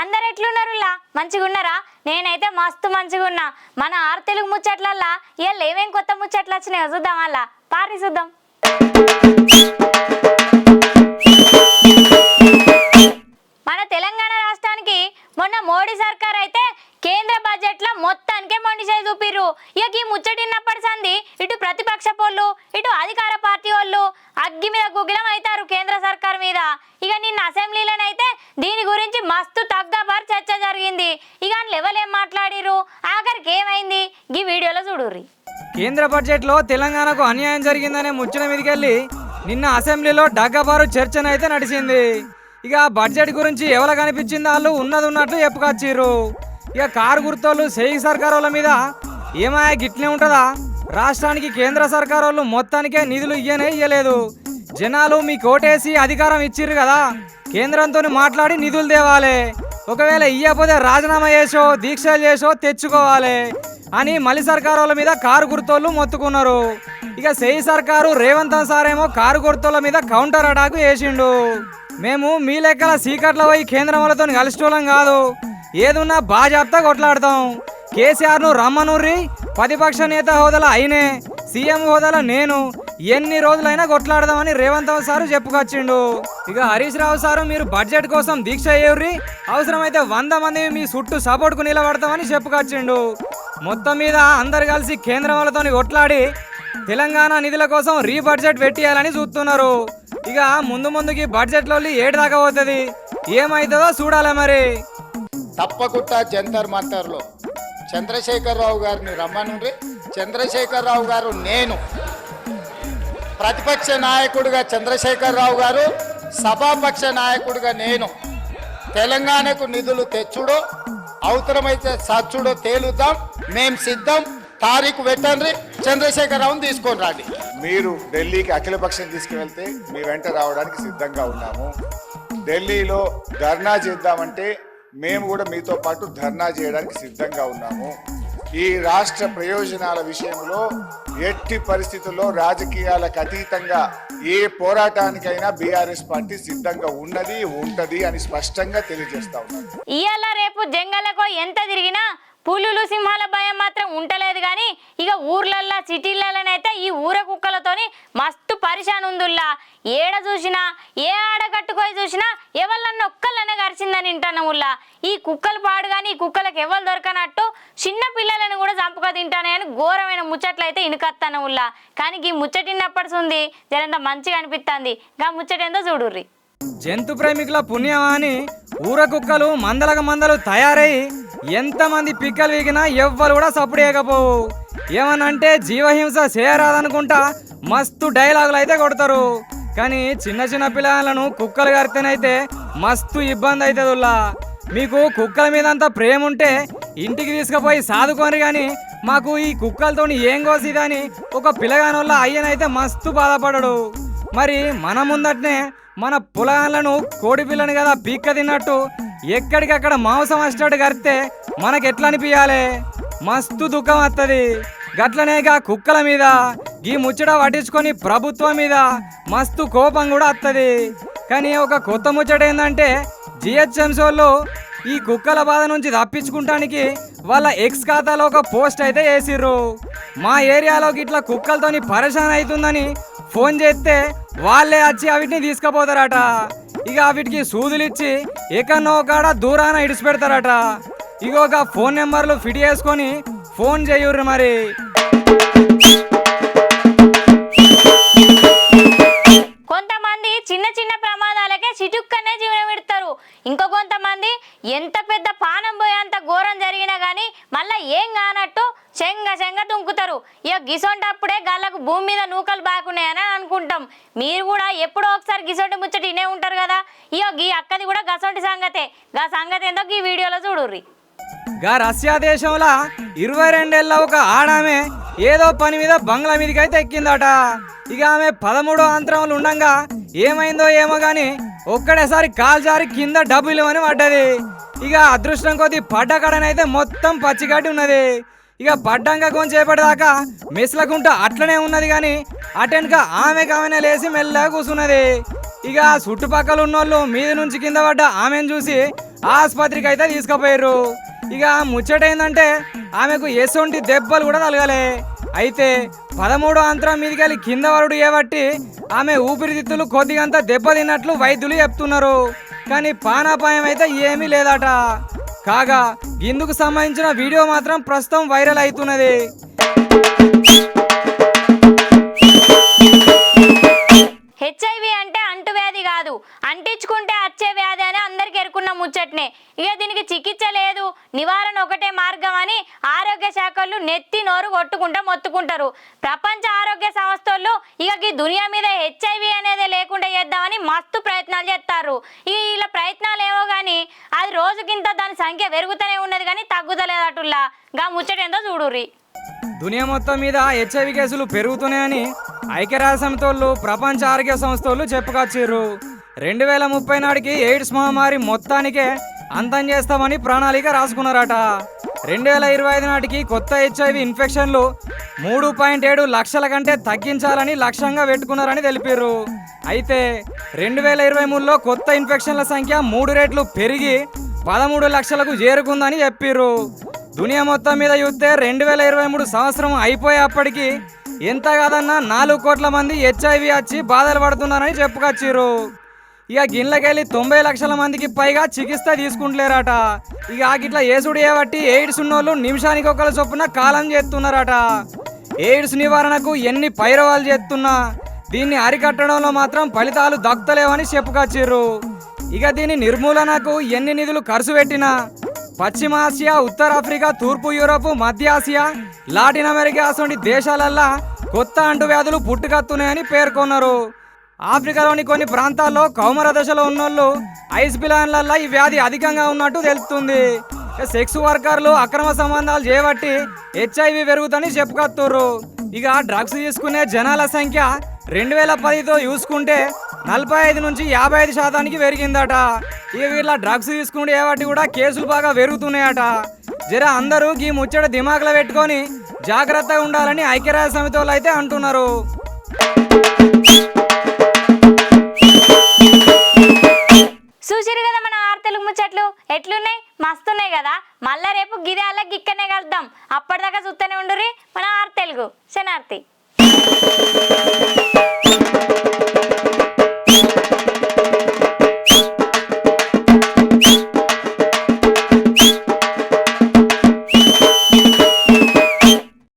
అందరు ఎట్లున్నారులా? మంచిగున్నారా? నేనైతే మస్తు మంచిగున్నా. మన ఆరు తెలుగు ముచ్చట్లల్లా ఇవాళ ఏమేం కొత్త ముచ్చట్లు వచ్చినాయో చూద్దాం అలా? పారి చూద్దాం. మన తెలంగాణ రాష్ట్రానికి మొన్న మోడీ సర్కార్ అయితే కేంద్ర బడ్జెట్లో మొత్తానికే మొండి చేయి చూపిర్రు. ఇక ఈ ముచ్చటిన్నప్పటి సంది ఇటు ప్రతిపక్ష పోళ్ళు ఇటు అధికార పార్టీ వాళ్ళు అగ్గి మీద గుగ్గిలం అవుతారు కేంద్ర సర్కార్ మీద. ఇక నిన్న అసెంబ్లీలోనైతే దీని గురించి మస్తు తగ్గబారు చర్చ జరిగింది. ఇక లెవెల్ ఏం మాట్లాడిర్రు? ఆఖరికి ఏమైంది? ఈ వీడియోలో చూడుర్రి. కేంద్ర బడ్జెట్లో తెలంగాణకు అన్యాయం జరిగిందనే ముచ్చట మీదకెళ్ళి నిన్న అసెంబ్లీలో డగ్గబారు చర్చనైతే నడిచింది. ఇక ఆ బడ్జెట్ గురించి ఎవరు కనిపించింది వాళ్ళు ఉన్నది ఉన్నట్లు చెప్పుకొచ్చిర్రు. ఇక కారు గుర్తోళ్ళు సేయి సర్కార్ వాళ్ళ మీద ఏమాయా గిట్లే ఉంటుందా? రాష్ట్రానికి కేంద్ర సర్కార్ వాళ్ళు మొత్తానికే నిధులు ఇయ్యనే ఇయ్యలేదు. జనాలు మీ కోటేసి అధికారం ఇచ్చిర్రు కదా కేంద్రంతో మాట్లాడి నిధులు తేవాలి. ఒకవేళ ఇయ్యకపోతే రాజీనామా చేసో దీక్షలు చేసో తెచ్చుకోవాలి అని మలి సర్కార్ వాళ్ళ మీద కారు గుర్తోళ్ళు మొత్తుకున్నారు. ఇక సేయి సర్కారు రేవంత్ సారేమో కారు గుర్తోళ్ళ మీద కౌంటర్ అటాక్ చేసిండు మేము మీ లెక్కల సీకట్ల పోయి కేంద్రం వాళ్ళతో కలిసి కాదు. ఏదున్నా బాజాప్తా కొట్లాడతాం. కేసీఆర్ను రమ్మనూరి ప్రతిపక్ష నేత హోదాలో అయినే సీఎం హోదాలో నేను. ఎన్ని రోజులైనా కొట్లాడదామని రేవంత్ సారు చెప్పుకొచ్చిండు. ఇక హరీష్ రావు సారు మీరు బడ్జెట్ కోసం దీక్ష అయ్యేర్రి అవసరమైతే వంద మంది మీ చుట్టూ సపోర్ట్కు నిలబడతామని చెప్పుకొచ్చిండు. మొత్తం మీద అందరు కలిసి కేంద్రం వాళ్ళతో కొట్లాడి తెలంగాణ నిధుల కోసం రీ బడ్జెట్ పెట్టియాలని చూస్తున్నారు. ఇక ముందు ముందుకి బడ్జెట్లో ఏడు దాకా పోతుంది. ఏమవుతుందో చూడాలి మరి. తప్పకుండా జంతర్ మంతర్లో చంద్రశేఖరరావు గారిని రమ్మనుండ్రి చంద్రశేఖరరావు గారు నేను. ప్రతిపక్ష నాయకుడిగా చంద్రశేఖరరావు గారు సభాపక్ష నాయకుడిగా నేను. తెలంగాణకు నిధులు తెచ్చుడో అవసరమైతే సచ్చుడో తేలుద్దాం. మేం సిద్ధం. తారీఖు పెట్టండి. చంద్రశేఖరరావుని తీసుకొని రండి. మీరు ఢిల్లీకి అఖిలపక్షం తీసుకువెళ్తే మీ వెంట రావడానికి సిద్ధంగా ఉన్నాము. ఢిల్లీలో ధర్నా చేద్దామంటే మేము కూడా మీతో పాటు ధర్నా చేయడానికి సిద్ధంగా ఉన్నాము. ఈ రాష్ట్ర ప్రయోజనాల విషయంలో ఎట్టి పరిస్థితుల్లో రాజకీయాలకు అతీతంగా ఏ పోరాటానికైనా బీఆర్ఎస్ పార్టీ సిద్ధంగా ఉన్నది ఉంటది అని స్పష్టంగా తెలియజేస్తా ఉన్నాం ఇవాళ రేపు జంగలకు ఎంత తిరిగినా పులులు సింహాల భయం మాత్రం ఉంటలేదు కానీ ఇక ఊర్లల్లా సిటీలలోనైతే ఈ ఊర కుక్కలతోని మస్తు పరిశాన్ ఉందిలా ఏడ చూసినా ఏ ఆడ కట్టుకొని చూసినా ఎవళ్ళన్న ఒక్కళ్ళనే గరిచిందని వింటాను ఈ కుక్కలు పాడు కానీ ఈ కుక్కలకు ఎవరు దొరకనట్టు చిన్న పిల్లలను కూడా చంపక తింటానని ఘోరమైన ముచ్చట్లు అయితే ఇనుకత్తాను కానీ ఈ ముచ్చటిన్నప్పటి ఉంది జరంత మంచిగా అనిపిస్తుంది గా ముచ్చటేందో చూడుర్రి. జంతు ప్రేమికుల పుణ్యమా అని ఊర కుక్కలు మందలకు మందలు తయారై ఎంతమంది పిక్కలు వీగినా ఎవ్వరు కూడా సప్పుడు చేయకపోవు ఏమనంటే జీవహింస చేయరాదనుకుంటా మస్తు డైలాగులు అయితే కొడతారు. కానీ చిన్న చిన్న పిల్లలను కుక్కలు కడితేనైతే మస్తు ఇబ్బంది అవుతుందిలా మీకు కుక్కల మీద అంత ప్రేమ ఉంటే ఇంటికి తీసుకుపోయి సాదుకోని కానీ మాకు ఈ కుక్కలతో ఏం కోసిదని ఒక పిల్లగానోళ్ళ అయ్యనైతే మస్తు బాధపడడు. మరి మన ముందటనే మన పొలాలను కోడి పిల్లని కదా పీక్క తిన్నట్టు ఎక్కడికక్కడ మాంసం వచ్చేటట్టు కరితే మనకి ఎట్లా అనిపించాలి మస్తు దుఃఖం వస్తుంది గట్లనేగా కుక్కల మీద ఈ ముచ్చట పట్టించుకొని ప్రభుత్వం మీద మస్తు కోపం కూడా వస్తుంది కానీ ఒక కొత్త ముచ్చట ఏంటంటే జిహెచ్ఎంసీ వాళ్ళు ఈ కుక్కల బాధ నుంచి తప్పించుకుంటానికి వాళ్ళ ఎక్స్ ఖాతాలో ఒక పోస్ట్ అయితే వేసిర్రు. మా ఏరియాలోకి ఇట్లా కుక్కలతోని పరేషాన్ అవుతుందని ఫోన్ చేస్తే వాళ్ళే వచ్చి అవిటిని తీసుకుపోతారట. ఇక అవిటికి సూదులు ఇచ్చి ఎక్కడో కాడ దూరాన ఇడిచిపెడతారట. ఇక ఒక ఫోన్ నెంబర్లు ఫిట్ చేసుకొని ఫోన్ చేయుర్రు మరి. కొంతమంది చిన్న చిన్న ప్రమాదాలకే చిటుక్కనే జీవనం పెడతారు. ఇంకో కొంతమంది ఎంత పెద్ద పానం పోయేంత ఘోరం జరిగినా కానీ మళ్ళీ ఏం కానట్టు చెంగ చెంగ తుంకుతారు ఇక గిసొంటప్పుడే గళ్ళకు భూమి మీద నూకలు బాగున్నాయని అనుకుంటాం. మీరు కూడా ఎప్పుడో ఒకసారి గిసొంటి ముచ్చట ఇనే ఉంటారు కదా? ఇక గీ అక్కది కూడా గసొంటి సంగతే. గా సంగతి ఏందో ఈ వీడియోలో చూడుర్రి. గా రష్యా దేశంలో ఇరవై రెండేళ్ళ ఒక ఆడామె ఏదో పని మీద బంగ్లా మీదకి అయితే ఎక్కిందట. ఇక ఆమె పదమూడో అంతరంలో ఉండగా ఏమైందో ఏమో గాని ఒక్కడేసారి కాల్చారి కింద డబ్బులు అని పడ్డది. ఇక అదృష్టం కొద్ది పడ్డ కడనైతే మొత్తం పచ్చిగడ్డి ఉన్నది. ఇక పడ్డంగా మెస్ల గుంట అట్లనే ఉన్నది కానీ అటెన్క ఆమె కామెనే లేచి మెల్లగా కూర్చున్నది ఇక చుట్టుపక్కల ఉన్నోళ్ళు మీద నుంచి కింద పడ్డ ఆమెను చూసి ఆసుపత్రికి అయితే తీసుకుపోయారు ఇక ముచ్చట ఏంటంటే ఆమెకు ఎసొంటి దెబ్బలు కూడా తలగలే. అయితే పదమూడో అంతరం మీదకి కింద వరుడు ఏబట్టి ఆమె ఊపిరితిత్తులు కొద్దిగంత దెబ్బతిన్నట్లు వైద్యులు చెప్తున్నారు. కానీ పానాపాయం అయితే ఏమీ లేదట. కాగా ఇందుకు సంబంధించిన వీడియో మాత్రం ప్రస్తుతం వైరల్ అవుతున్నది. ఆరోగ్య శాఖలు నెత్తి నోరు కొట్టుకుంటా మొత్తుకుంటారు. ప్రపంచ ఆరోగ్య సంస్థలు ఇక ఈ దునియా మీద హెచ్ఐవి అనేది లేకుండా చేద్దామని మస్తు ప్రయత్నాలు చేస్తారు. ఇక ఇలా ప్రయత్నాలు ఏవో కానీ అది రోజుకింత దాని సంఖ్య పెరుగుతూనే ఉన్నది కానీ తగ్గుతలేదటుల్లా గా ముచ్చటేందో చూడుర్రి. దునియా మొత్తం మీద హెచ్ఐవి కేసులు పెరుగుతున్నాయని ఐక్యరాజ్య సమితోళ్ళు ప్రపంచ ఆరోగ్య సంస్థలు చెప్పుకొచ్చారు రెండు వేల ముప్పై నాటికి ఎయిడ్స్ మహమ్మారి మొత్తానికే అంతం చేస్తామని ప్రణాళిక రాసుకున్నారట. రెండు వేల ఇరవై ఐదు నాటికి కొత్త హెచ్ఐవి ఇన్ఫెక్షన్లు మూడు పాయింట్ ఏడు లక్షల కంటే తగ్గించాలని లక్ష్యంగా పెట్టుకున్నారని తెలిపారు. అయితే రెండు వేల ఇరవై మూడులో కొత్త ఇన్ఫెక్షన్ల సంఖ్య మూడు రేట్లు పెరిగి పదమూడు లక్షలకు చేరుకుందని చెప్పారు. దునియా మొత్తం మీద చూస్తే రెండు వేల ఇరవై మూడు సంవత్సరం అయిపోయేప్పటికీ ఎంత కాదన్నా నాలుగు కోట్ల మంది హెచ్ఐవి వచ్చి బాధలు పడుతున్నారని చెప్పుకొచ్చారు. ఇక గిన్నెలకెళ్ళి తొంభై లక్షల మందికి పైగా చికిత్స తీసుకుంటలేరట. ఇక ఆగిట్లా ఏసుడు ఏబట్టి ఎయిడ్స్ ఉన్నోళ్ళు నిమిషానికి ఒకళ్ళ చొప్పున కాలం చేస్తున్నారట ఎయిడ్స్ నివారణకు ఎన్ని పైరవాలు చేస్తున్నా దీన్ని అరికట్టడంలో మాత్రం ఫలితాలు దక్కుతలేవని చెప్పుకొచ్చిర్రు. ఇక దీని నిర్మూలనకు ఎన్ని నిధులు ఖర్చు పెట్టినా. పశ్చిమ ఆసియా ఉత్తరాఫ్రికా తూర్పు యూరోప్ మధ్య ఆసియా లాటిన్ అమెరికా అటువంటి దేశాలల్లా కొత్త అంటువ్యాధులు పుట్టుకత్తున్నాయని పేర్కొన్నారు. ఆఫ్రికాలోని కొన్ని ప్రాంతాల్లో కౌమర దశలో ఉన్నోళ్ళు ఐస్ పిలాన్లల్లో ఈ వ్యాధి అధికంగా ఉన్నట్టు తెలుస్తుంది సెక్స్ వర్కర్లు అక్రమ సంబంధాలు చేయబట్టి హెచ్ఐవి పెరుగుతని చెప్పుకొత్తుర్రు. ఇక డ్రగ్స్ తీసుకునే జనాల సంఖ్య రెండు వేల పదితో చూసుకుంటే నలభై ఐదు నుంచి యాభై ఐదు శాతానికి పెరిగిందట. ఇక వీళ్ళ డ్రగ్స్ తీసుకుంటే ఏవాటి కూడా కేసులు బాగా పెరుగుతున్నాయట. జర అందరూ ఈ ముచ్చట దిమాకులో పెట్టుకొని జాగ్రత్తగా ఉండాలని ఐక్యరాజ్య సమితి వాళ్ళు అయితే అంటున్నారు. గిక్కనే కలుద్దాం. అప్పటిదాకా చూస్తూనే ఉండుర్రి. మన ఆర్తెలుగు శనార్తి.